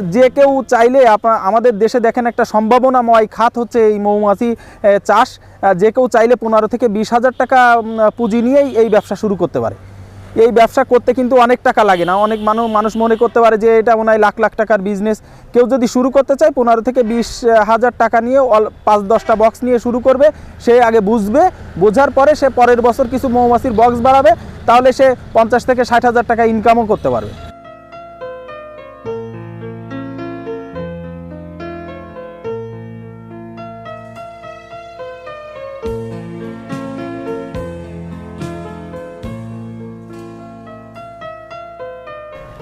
যে কেউ চাইলে আমাদের দেশে দেখেন একটা সম্ভাবনাময় খাত হচ্ছে এই মৌমাছি চাষ। যে কেউ চাইলে পনেরো থেকে বিশ হাজার টাকা পুঁজি নিয়েই এই ব্যবসা শুরু করতে পারে। এই ব্যবসা করতে কিন্তু অনেক টাকা লাগে না। অনেক মানুষ মানুষ মনে করতে পারে যে এটা মনে হয় লাখ লাখ টাকার বিজনেস কেউ যদি শুরু করতে চায়, পনেরো থেকে বিশ হাজার টাকা নিয়ে অল- পাঁচ, দশটা বক্স নিয়ে শুরু করবে। সে আগে বুঝবে, বোঝার পরে সে পরের বছর কিছু মৌমাছির বক্স বাড়াবে। তাহলে সে পঞ্চাশ থেকে ষাট হাজার টাকা ইনকামও করতে পারবে।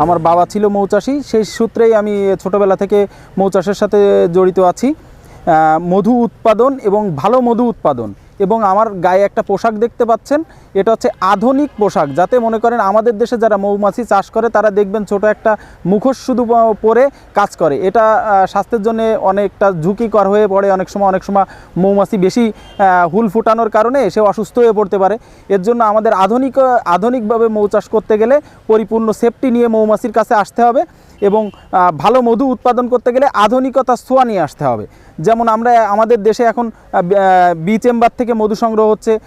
আমার বাবা ছিল মৌচাষি, সেই সূত্রেই আমি ছোটোবেলা থেকে মৌচাষের সাথে জড়িত আছি। মধু উৎপাদন এবং ভালো মধু উৎপাদন। এবং আমার গায়ে একটা পোশাক দেখতে পাচ্ছেন, এটা হচ্ছে আধুনিক পোশাক। যাতে মনে করেন আমাদের দেশে যারা মৌমাছি চাষ করে, তারা দেখবেন ছোট একটা মুখোশ শুধু পরে কাজ করে। এটা স্বাস্থ্যের জন্য অনেকটা ঝুঁকিকর হয়ে পড়ে। অনেক সময় অনেক সময় মৌমাছি বেশি হুল ফুটানোর কারণে সে অসুস্থ হয়ে পড়তে পারে। এর জন্য আমাদের আধুনিক, আধুনিকভাবে মৌ চাষ করতে গেলে পরিপূর্ণ সেফটি নিয়ে মৌমাছির কাছে আসতে হবে। এবং ভালো মধু উৎপাদন করতে গেলে আধুনিকতার ছোঁয়া নিয়ে আসতে হবে। যেমন আমরা, আমাদের দেশে এখন বি- চেম্বার থেকে মধু সংগ্রহ হচ্ছে।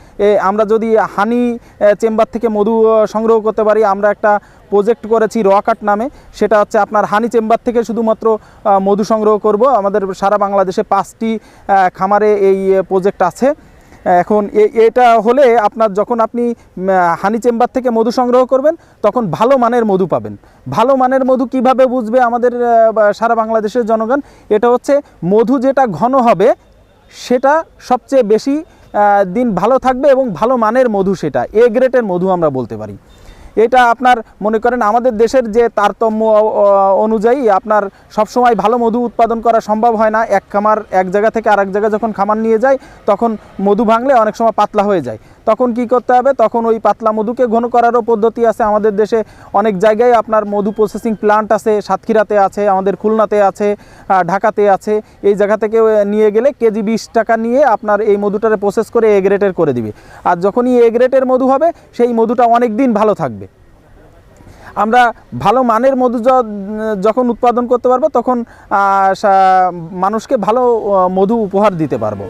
আমরা যদি হানি চেম্বার থেকে মধু সংগ্রহ করতে পারি, আমরা একটা প্রজেক্ট করেছি রকাট নামে। সেটা হচ্ছে আপনার হানি চেম্বার থেকে শুধুমাত্র মধু সংগ্রহ করব। আমাদের সারা বাংলাদেশে পাঁচটি খামারে এই প্রজেক্ট আছে। এখন এটা হলে আপনার যখন আপনি হানি চেম্বার থেকে মধু সংগ্রহ করবেন, তখন ভালো মানের মধু পাবেন। ভালো মানের মধু কীভাবে বুঝবে আমাদের সারা বাংলাদেশের জনগণ? এটা হচ্ছে মধু যেটা ঘন হবে, সেটা সবচেয়ে বেশি দিন ভালো থাকবে এবং ভালো মানের মধু সেটা, এ গ্রেটের মধু আমরা বলতে পারি। এটা আপনার, মনে করেন আমাদের দেশের যে তারতম্য অনুযায়ী আপনার সবসময় ভালো মধু উৎপাদন করা সম্ভব হয় না। এক খামার এক জায়গা থেকে আরেক জায়গায় যখন খামার নিয়ে যায়, তখন মধু ভাঙলে অনেক সময় পাতলা হয়ে যায়। তখন কি করতে হবে? তখন ওই পাতলা মধুকে ঘন করারও পদ্ধতি আছে আমাদের দেশে। অনেক জায়গায় আপনার মধু প্রসেসিং প্লান্ট আছে, সাতক্ষীরাতে আছে, আমাদের খুলনাতে আছে ঢাকাতে আছে। এই জায়গা থেকে নিয়ে গেলে কেজি বিশ টাকা নিয়ে আপনার এই মধুটারে প্রসেস করে এ গ্রেটের করে দিবে। আর যখনই এ গ্রেটের মধু হবে, সেই মধুটা অনেক দিন ভালো থাকবে। আমরা ভালো মানের মধু যখন উৎপাদন করতে পারব, তখন মানুষকে ভালো মধু উপহার দিতে পারব।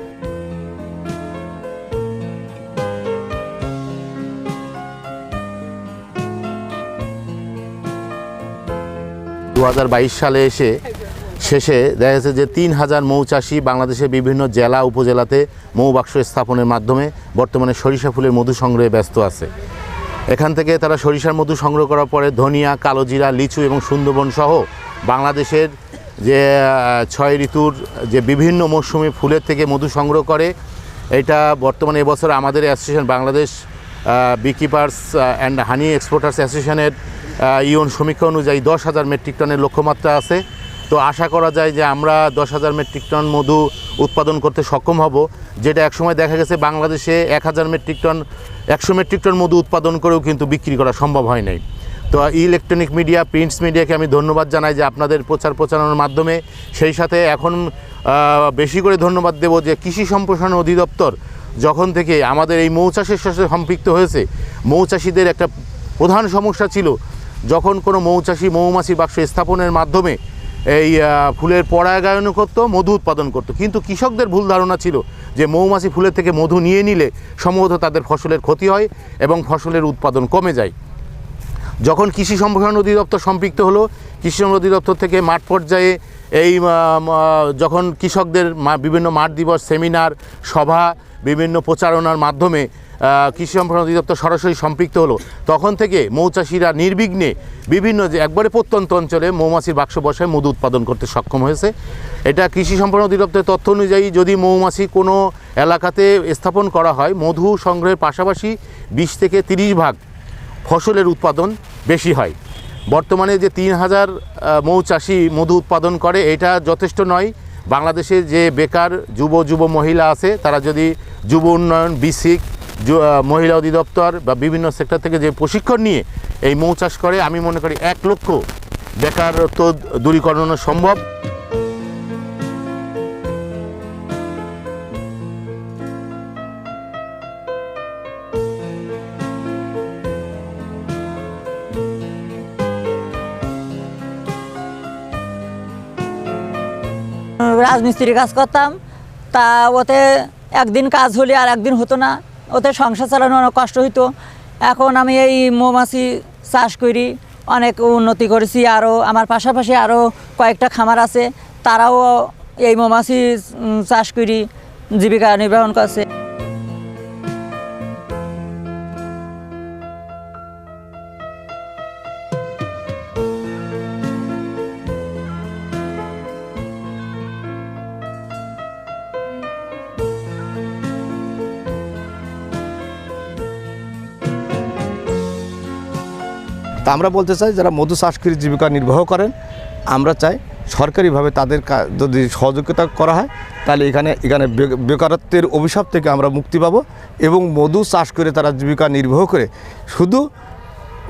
দু হাজার বাইশ সালে এসে শেষে দেখা যাচ্ছে যে তিন হাজার মৌচাষি বাংলাদেশের বিভিন্ন জেলা, উপজেলাতে মৌবাক্স স্থাপনের মাধ্যমে বর্তমানে সরিষা ফুলের মধু সংগ্রহে ব্যস্ত আছে। এখান থেকে তারা সরিষার মধু সংগ্রহ করার পরে ধনিয়া, কালোজিরা, লিচু এবং সুন্দরবন সহ বাংলাদেশের যে ছয় ঋতুর যে বিভিন্ন মৌসুমি ফুলের থেকে মধু সংগ্রহ করে, এটা বর্তমানে এবছর আমাদের association Bangladesh beekeepers and honey exporters অ্যাসোসিয়েশনের ইউন সমীক্ষা অনুযায়ী দশ হাজার মেট্রিক টনের লক্ষ্যমাত্রা আছে। তো আশা করা যায় যে আমরা দশ হাজার মেট্রিক টন মধু উৎপাদন করতে সক্ষম হব, যেটা একসময় দেখা গেছে বাংলাদেশে এক হাজার মেট্রিক টন, একশো মেট্রিক টন মধু উৎপাদন করেও কিন্তু বিক্রি করা সম্ভব হয় নাই। তো ইলেকট্রনিক মিডিয়া, প্রিন্টস মিডিয়াকে আমি ধন্যবাদ জানাই যে আপনাদের প্রচার প্রচারণার মাধ্যমে। সেই সাথে এখন বেশি করে ধন্যবাদ দেব যে কৃষি সম্প্রসারণ অধিদপ্তর, যখন থেকে আমাদের এই মৌচাষের সাথে সম্পৃক্ত হয়েছে, মৌচাষিদের একটা প্রধান সমস্যা ছিল যখন কোনো মৌচাষি মৌমাছি বাক্স স্থাপনের মাধ্যমে এই ফুলের পরাগায়ন করতো, মধু উৎপাদন করতো। কিন্তু কৃষকদের ভুল ধারণা ছিল যে মৌমাছি ফুলের থেকে মধু নিয়ে নিলে সম্ভবত তাদের ফসলের ক্ষতি হয় এবং ফসলের উৎপাদন কমে যায়। যখন কৃষি সম্প্রসারণ অধিদপ্তর সম্পৃক্ত হলো, কৃষি সম্প্রসারণ অধিদপ্তর থেকে মাঠ পর্যায়ে এই যখন কৃষকদের বিভিন্ন মাঠ দিবস, সেমিনার, সভা, বিভিন্ন প্রচারণার মাধ্যমে কৃষি সম্প্রসারণ অধিদপ্তর সরাসরি সম্পৃক্ত হলো। তখন থেকে মৌচাষিরা নির্বিঘ্নে বিভিন্ন যে একবারে প্রত্যন্ত অঞ্চলে মৌমাছির বাক্স বসায় মধু উৎপাদন করতে সক্ষম হয়েছে। এটা কৃষি সম্প্রসারণ অধিদপ্তরের তথ্য অনুযায়ী যদি মৌমাছি কোনো এলাকাতে স্থাপন করা হয়, মধু সংগ্রহের পাশাপাশি বিশ থেকে তিরিশ ভাগ ফসলের উৎপাদন বেশি হয়। বর্তমানে যে তিন হাজার মৌচাষি মধু উৎপাদন করে, এটা যথেষ্ট নয়। বাংলাদেশে যে বেকার যুব যুব মহিলা আছে, তারা যদি যুব উন্নয়ন, বিসিক মহিলা অধিদপ্তর বা বিভিন্ন সেক্টর থেকে যে প্রশিক্ষণ নিয়ে এই মৌ চাষ করে, আমি মনে করি এক লক্ষ বেকারত্ব দূরীকরণ সম্ভব। রাজমিস্ত্রির কাজ করতাম, তা ওতে একদিন কাজ হলে আর একদিন হতো না। ওতে সংসার চালানো অনেক কষ্ট হইতো। এখন আমি এই মৌমাছি চাষ করি, অনেক উন্নতি করেছি। আরও আমার পাশাপাশি আরও কয়েকটা খামার আছে, তারাও এই মৌমাছি চাষ করি, জীবিকা নির্বাহন করছে। আমরা বলতে চাই যারা মধু চাষ করে জীবিকা নির্বাহ করেন, আমরা চাই সরকারিভাবে তাদের যদি সহযোগিতা করা হয়, তাহলে এখানে এখানে বেকারত্বের অভিশাপ থেকে আমরা মুক্তি পাবো এবং মধু চাষ করে তারা জীবিকা নির্বাহ করে শুধু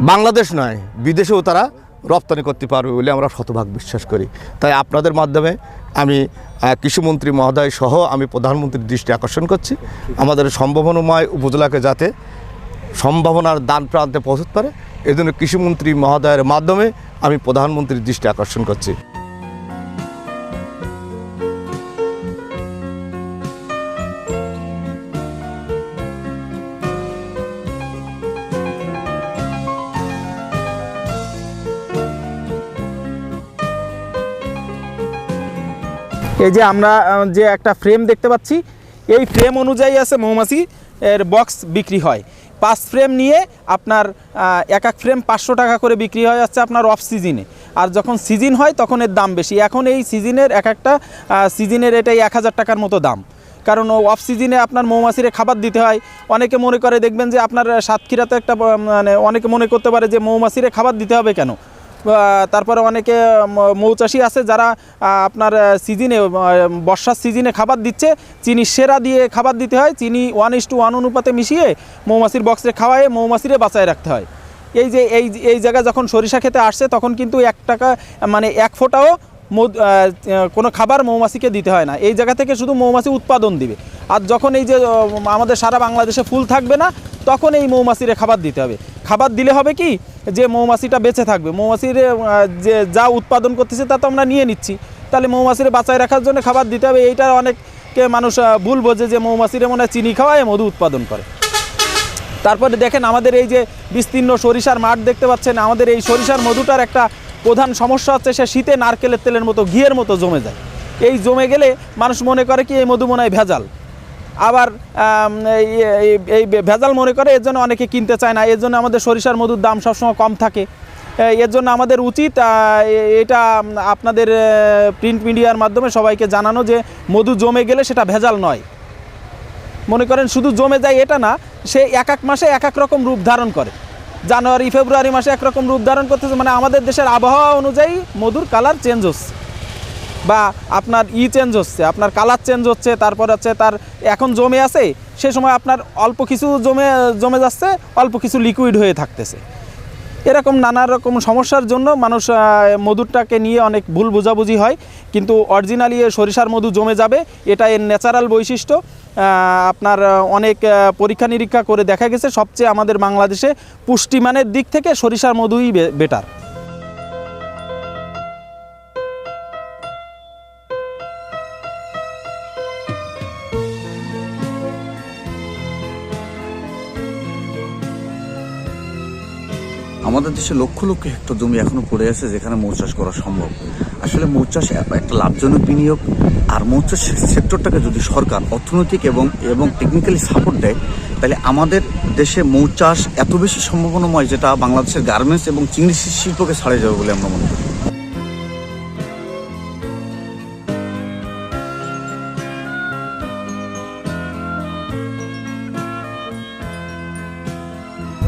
বাংলাদেশ নয়, বিদেশেও তারা রপ্তানি করতে পারবে বলে আমরা শতভাগ বিশ্বাস করি। তাই আপনাদের মাধ্যমে আমি কৃষিমন্ত্রী মহোদয় সহ আমি প্রধানমন্ত্রীর দৃষ্টি আকর্ষণ করছি। আমাদের সম্ভাবনাময় উপজেলাকে যাতে সম্ভাবনার দান প্রান্তে পৌঁছতে পারে এজন্য কৃষিমন্ত্রী মহোদয়ের মাধ্যমে আমি প্রধানমন্ত্রীর দৃষ্টি আকর্ষণ করছি। এই যে আমরা যে একটা ফ্রেম দেখতে পাচ্ছি, এই ফ্রেম অনুযায়ী আছে মৌমাছি, এর বক্স বিক্রি হয়। পাঁচ ফ্রেম নিয়ে আপনার এক এক ফ্রেম পাঁচশো টাকা করে বিক্রি হয়ে যাচ্ছে আপনার অফ সিজনে আর যখন সিজন হয়, তখন এর দাম বেশি। এখন এই সিজনের এক একটা সিজনের এটাই এক হাজার টাকার মতো দাম। কারণ অফ সিজনে আপনার মৌমাছিরে খাবার দিতে হয়। অনেকে মনে করে, দেখবেন যে আপনার সাতক্ষীরাতে একটা মানে অনেকে মনে করতে পারে যে মৌমাছিরে খাবার দিতে হবে কেন? তারপরে অনেকে মৌচাষি আছে যারা আপনার সিজনে বর্ষার সিজনে খাবার দিচ্ছে, চিনি সেরা দিয়ে খাবার দিতে হয়, চিনি ওয়ান ইস টু ওয়ান অনুপাতে মিশিয়ে মৌমাছির বক্সে খাওয়ায় মৌমাছিরে বাঁচায় রাখতে হয়। এই যে, এই এই জায়গায় যখন সরিষা খেতে আসছে, তখন কিন্তু এক টাকা মানে এক ফোঁটাও কোনো খাবার মৌমাছিকে দিতে হয় না। এই জায়গা থেকে শুধু মৌমাছি উৎপাদন দিবে। আর যখন এই যে আমাদের সারা বাংলাদেশে ফুল থাকবে না, তখন এই মৌমাছিরে খাবার দিতে হবে। খাবার দিলে হবে কি? যে মৌমাছিটা বেঁচে থাকবে। মৌমাছির যে যা উৎপাদন করতেছে তা তো আমরা নিয়ে নিচ্ছি। তাহলে মৌমাছিরে বাঁচায় রাখার জন্য খাবার দিতে হবে। এইটা অনেককে মানুষ ভুল বোঝে যে মৌমাছিরে মনে হয় চিনি খাওয়ায়, মধু উৎপাদন করে। তারপরে দেখেন আমাদের এই যে বিস্তীর্ণ সরিষার মাঠ দেখতে পাচ্ছেন। আমাদের এই সরিষার মধুটার একটা প্রধান সমস্যা হচ্ছে সে শীতে নারকেলের তেলের মতো ঘিয়ের মতো জমে যায়। এই জমে গেলে মানুষ মনে করে কি এই মধু মনে হয় ভেজাল। আবার এই ভেজাল মনে করে এর জন্য অনেকে কিনতে চায় না। এর জন্য আমাদের সরিষার মধুর দাম সবসময় কম থাকে। এর জন্য আমাদের উচিত এটা আপনাদের প্রিন্ট মিডিয়ার মাধ্যমে সবাইকে জানানো যে মধু জমে গেলে সেটা ভেজাল নয়। মনে করেন শুধু জমে যায় এটা না, সে এক এক মাসে এক এক রকম রূপ ধারণ করে। জানুয়ারি, ফেব্রুয়ারি মাসে একরকম রূপ ধারণ করতেছে। মানে আমাদের দেশের আবহাওয়া অনুযায়ী মধুর কালার চেঞ্জ হচ্ছে। বা আপনার ই চেঞ্জ হচ্ছে, আপনার কালার চেঞ্জ হচ্ছে, তারপর হচ্ছে তার এখন জমে আছে, সে সময় আপনার অল্প কিছু জমে জমে যাচ্ছে, অল্প কিছু লিকুইড হয়ে থাকতেছে। এরকম নানা রকম সমস্যার জন্য মানুষ মধুরটাকে নিয়ে অনেক ভুল বোঝাবুঝি হয়। কিন্তু অরিজিনালি সরিষার মধু জমে যাবে, এটা এর ন্যাচারাল বৈশিষ্ট্য। আপনার অনেক পরীক্ষা নিরীক্ষা করে দেখা গেছে, সবচেয়ে আমাদের বাংলাদেশে পুষ্টিমানের দিক থেকে সরিষার মধুই বেটার আমাদের দেশে লক্ষ লক্ষ হেক্টর জমি এখনও পড়ে আছে যেখানে মৌচাষ করা সম্ভব। আসলে মৌচাষ চাষ একটা লাভজনক বিনিয়োগ। আর মৌচাষ সেক্টরটাকে যদি সরকার অর্থনৈতিক এবং এবং টেকনিক্যালি সাপোর্ট দেয়, তাহলে আমাদের দেশে মৌচাষ এত বেশি সম্ভাবনাময় যেটা বাংলাদেশের গার্মেন্টস এবং চিংড়ি শিল্পকে ছাড়িয়ে যাবে বলে আমরা মনে করি।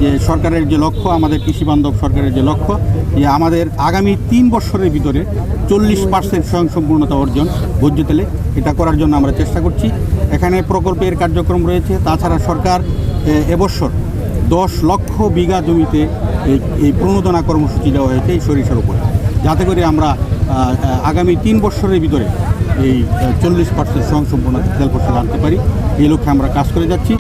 যে সরকারের যে লক্ষ্য, আমাদের কৃষি বান্ধব সরকারের যে লক্ষ্য, যে আমাদের আগামী তিন বছরের ভিতরে চল্লিশ পার্সেন্ট স্বয়ংসম্পূর্ণতা অর্জন ভোজ্য তেলে। এটা করার জন্য আমরা চেষ্টা করছি। এখানে প্রকল্পের কার্যক্রম রয়েছে। তাছাড়া সরকার এবছর দশ লক্ষ বিঘা জমিতে এই প্রণোদনা কর্মসূচি দেওয়া হয়েছে এই সরিষার উপরে। যাতে করে আমরা আগামী তিন বছরের ভিতরে এই চল্লিশ পার্সেন্ট স্বয়ংসম্পূর্ণতা তেল ফসল আনতে পারি। এই লক্ষ্যে আমরা কাজ করে যাচ্ছি।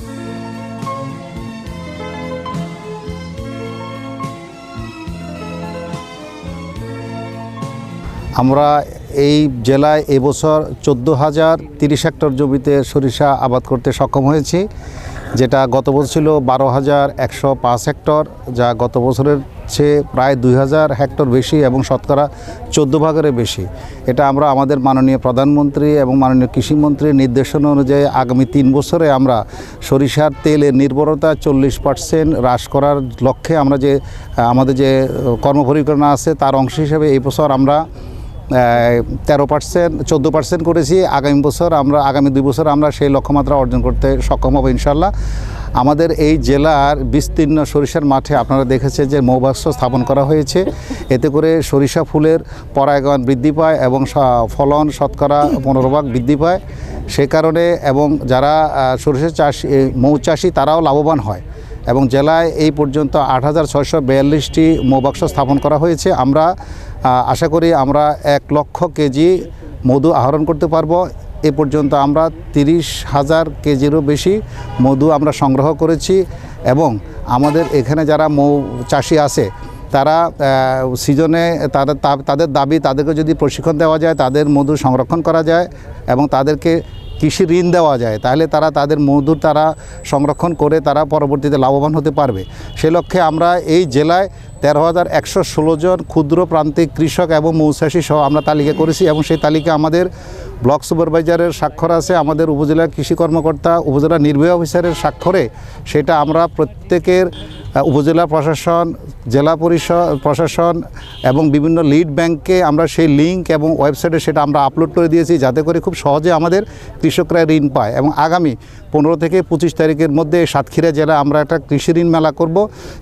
আমরা এই জেলায় এবছর চোদ্দ হাজার তিরিশ হেক্টর জমিতে সরিষা আবাদ করতে সক্ষম হয়েছি, যেটা গত বছর ছিল বারো হাজার একশো পাঁচ হেক্টর, যা গত বছরের চেয়ে প্রায় দুই হাজার হেক্টর বেশি এবং শতকরা চোদ্দ ভাগের বেশি। এটা আমরা আমাদের মাননীয় প্রধানমন্ত্রী এবং মাননীয় কৃষিমন্ত্রীর নির্দেশনা অনুযায়ী আগামী তিন বছরে আমরা সরিষার তেলের নির্ভরতা চল্লিশ পার্সেন্ট হ্রাস করার লক্ষ্যে আমরা যে, আমাদের যে কর্মপরিকল্পনা আছে, তার অংশ হিসেবে এই বছর আমরা তেরো পার্সেন্ট, চোদ্দ পার্সেন্ট করেছি। আগামী বছর আমরা, আগামী দুই বছর আমরা সেই লক্ষ্যমাত্রা অর্জন করতে সক্ষম হব ইনশাল্লাহ আমাদের এই জেলার বিস্তীর্ণ সরিষার মাঠে আপনারা দেখেছেন যে মৌবাক্স স্থাপন করা হয়েছে। এতে করে সরিষা ফুলের পরাগায়ন বৃদ্ধি পায় এবং ফলন শতকরা পনেরো ভাগ বৃদ্ধি পায়। সে কারণে এবং যারা সরিষা চাষ মৌ চাষি তারাও লাভবান হয়। এবং জেলায় এই পর্যন্ত আট হাজার ছয়শো বিয়াল্লিশটি মৌবাক্স স্থাপন করা হয়েছে। আমরা আশা করি আমরা এক লক্ষ কেজি মধু আহরণ করতে পারব। এ পর্যন্ত আমরা তিরিশ হাজার কেজিরও বেশি মধু আমরা সংগ্রহ করেছি এবং আমাদের এখানে যারা মৌ চাষি আছে, তারা সিজনে তাদের তাদের দাবি, তাদেরকে যদি প্রশিক্ষণ দেওয়া যায়, তাদের মধু সংরক্ষণ করা যায় এবং তাদেরকে কৃষি ঋণ দেওয়া যায়, তাহলে তারা তাদের মধুর তারা সংরক্ষণ করে তারা পরবর্তীতে লাভবান হতে পারবে। সে লক্ষ্যে আমরা এই জেলায় তেরো হাজার একশো ষোলো জন ক্ষুদ্র প্রান্তিক কৃষক এবং মৌচাষী সহ আমরা তালিকা করেছি এবং সেই তালিকা আমাদের ব্লক সুপারভাইজারের স্বাক্ষর আছে, আমাদের উপজেলার কৃষি কর্মকর্তা, উপজেলা নির্বাহী অফিসারের স্বাক্ষরে সেটা আমরা প্রত্যেকের উপজেলা প্রশাসন, জেলা পরিষদ, প্রশাসন এবং বিভিন্ন লিড ব্যাংকে আমরা সেই লিঙ্ক এবং ওয়েবসাইটে সেটা আমরা আপলোড করে দিয়েছি যাতে করে খুব সহজে আমাদের কৃষকরা ঋণ পায় এবং আগামী পনেরো থেকে পঁচিশ তারিখের মধ্যে সাতক্ষীরা জেলা আমরা একটা কৃষি ঋণ মেলা করব।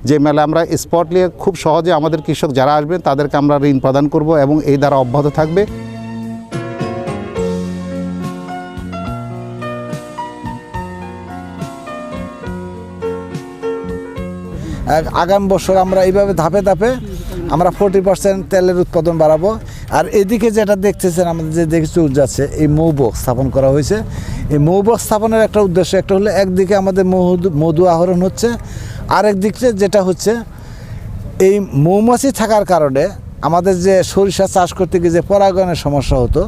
যে মেলা আমরা স্পটলি খুব সহজে আমাদের কৃষক যারা আসবেন তাদেরকে আমরা ঋণ প্রদান করব এবং এই দ্বারা অব্যাহত থাকবে। আগামী বছর আমরা এইভাবে ধাপে ধাপে আমরা ফোর্টি পার্সেন্ট তেলের উৎপাদন বাড়াবো। আর এদিকে যেটা দেখতেছেন আমাদের যে দেখছি যাচ্ছে এই মৌবক স্থাপন করা হয়েছে। এই মৌবক স্থাপনের একটা উদ্দেশ্য একটা হলো একদিকে আমাদের মধু মধু আহরণ হচ্ছে, আরেক দিকে যেটা হচ্ছে এই মৌমাছি থাকার কারণে আমাদের যে সরিষা চাষ করতে গিয়ে যে পরাগয়নের সমস্যা হতো,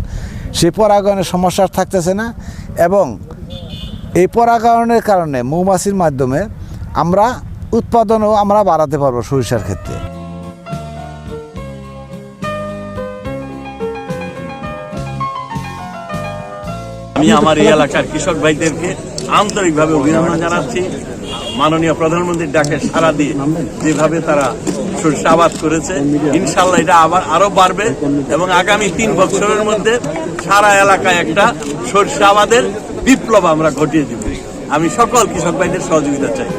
সেই পরাগয়নের সমস্যা থাকতেছে না। এবং এই পরাগায়নের কারণে মৌমাছির মাধ্যমে আমরা উৎপাদনও আমরা বাড়াতে পারব সরিষার ক্ষেত্রে। আমি আমার এই এলাকার কৃষক ভাইদেরকে আন্তরিকভাবে অভিনন্দন জানাচ্ছি। মাননীয় প্রধানমন্ত্রীর ডাকে সারা দিয়ে যেভাবে তারা সরষে আবাদ করেছে ইনশাল্লাহ এটা আবার আরও বাড়বে এবং আগামী তিন বছরের মধ্যে সারা এলাকায় একটা সরষে আবাদের বিপ্লব আমরা ঘটিয়ে দিব। আমি সকল কৃষক ভাইদের সহযোগিতা চাই।